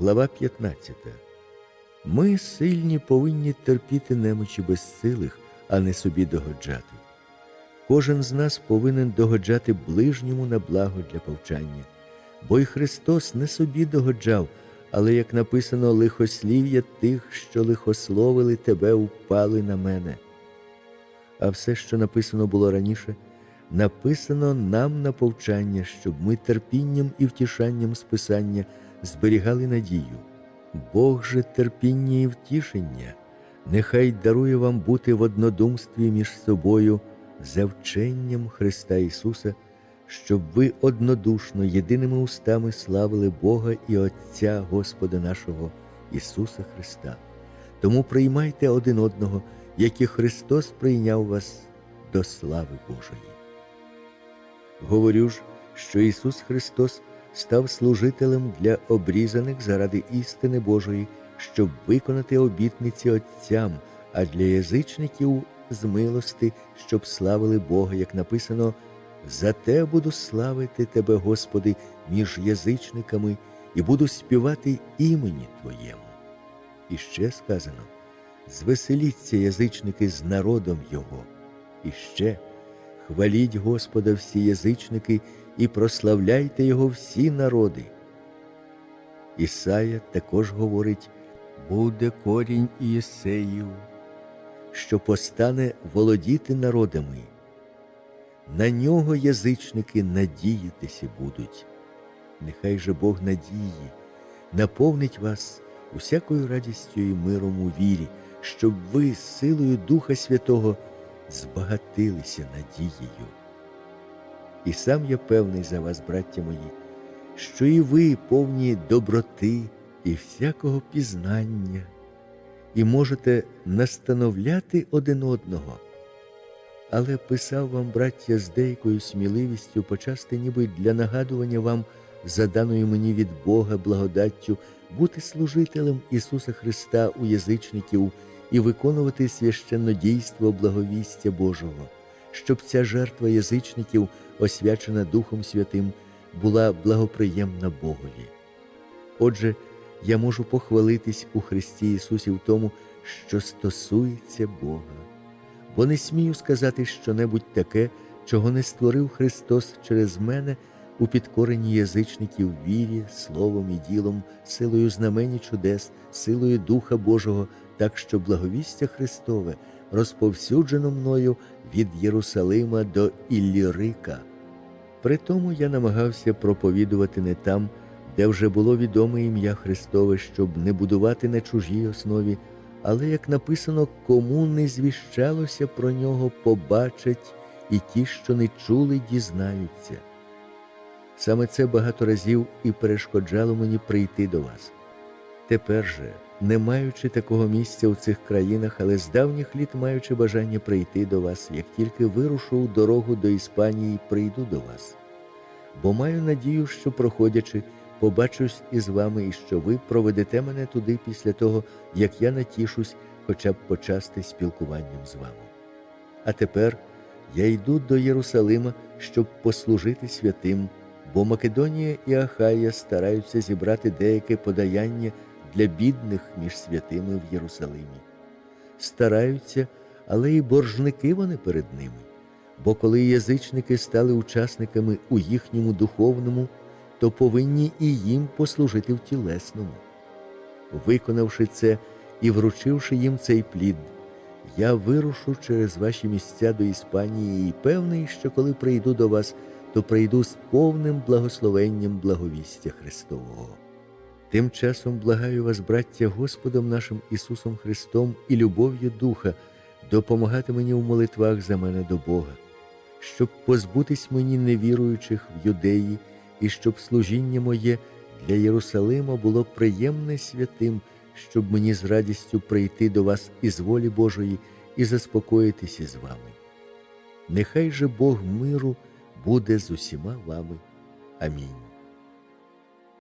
Глава 15. Ми сильні повинні терпіти немочі безсилих, а не собі догоджати. Кожен з нас повинен догоджати ближньому на благо для повчання, бо й Христос не собі догоджав, але, як написано, лихослів'я тих, що лихословили тебе, упали на мене. А все, що написано було раніше, написано нам на повчання, щоб ми терпінням і втішанням списання зберігали надію. Бог же терпіння і втішення, нехай дарує вам бути в однодумстві між собою за вченням Христа Ісуса, щоб ви однодушно єдиними устами славили Бога і Отця Господа нашого Ісуса Христа. Тому приймайте один одного, як і Христос прийняв вас до слави Божої. Говорю ж, що Ісус Христос став служителем для обрізаних заради істини Божої, щоб виконати обітниці Отцям, а для язичників з милости, щоб славили Бога, як написано: За те буду славити Тебе, Господи, між язичниками, і буду співати імені Твоєму. І ще сказано: звеселіться язичники з народом Його. І ще хваліть Господа всі язичники і прославляйте Його всі народи. Ісая також говорить: буде корінь Ієсеїв, що постане володіти народами. На нього язичники надіятися будуть. Нехай же Бог надії наповнить вас усякою радістю і миром у вірі, щоб ви силою Духа Святого збагатилися надією. І сам я певний за вас, браття мої, що і ви повні доброти і всякого пізнання, і можете настановляти один одного. Але писав вам, браття, з деякою сміливістю почасти, ніби для нагадування вам, заданою мені від Бога благодаттю, бути служителем Ісуса Христа у язичників і виконувати священнодійство благовістя Божого, щоб ця жертва язичників, освячена Духом Святим, була благоприємна Богові. Отже, я можу похвалитись у Христі Ісусі в тому, що стосується Бога, бо не смію сказати щонебудь таке, чого не створив Христос через мене у підкоренні язичників вірі, словом і ділом, силою знамені чудес, силою Духа Божого, так що благовістя Христове розповсюджено мною від Єрусалима до Іллірика. Притому я намагався проповідувати не там, де вже було відоме ім'я Христове, щоб не будувати на чужій основі, але, як написано, кому не звіщалося про нього, побачать, і ті, що не чули, дізнаються. Саме це багато разів і перешкоджало мені прийти до вас. Тепер же, не маючи такого місця у цих країнах, але з давніх літ маючи бажання прийти до вас, як тільки вирушу у дорогу до Іспанії, прийду до вас. Бо маю надію, що, проходячи, побачусь із вами і що ви проведете мене туди після того, як я натішусь хоча б почасти спілкуванням з вами. А тепер я йду до Єрусалима, щоб послужити святим, бо Македонія і Ахая стараються зібрати деяке подаяння для бідних між святими в Єрусалимі. Стараються, але і боржники вони перед ними. Бо коли язичники стали учасниками у їхньому духовному, то повинні і їм послужити в тілесному. Виконавши це і вручивши їм цей плід, я вирушу через ваші місця до Іспанії і певний, що коли прийду до вас, то прийду з повним благословенням благовістя Христового. Тим часом благаю вас, браття, Господом нашим Ісусом Христом і любов'ю Духа, допомагати мені в молитвах за мене до Бога, щоб позбутись мені невіруючих в юдеї, і щоб служіння моє для Єрусалима було приємне святим, щоб мені з радістю прийти до вас із волі Божої і заспокоїтися з вами. Нехай же Бог миру буде з усіма вами. Амінь.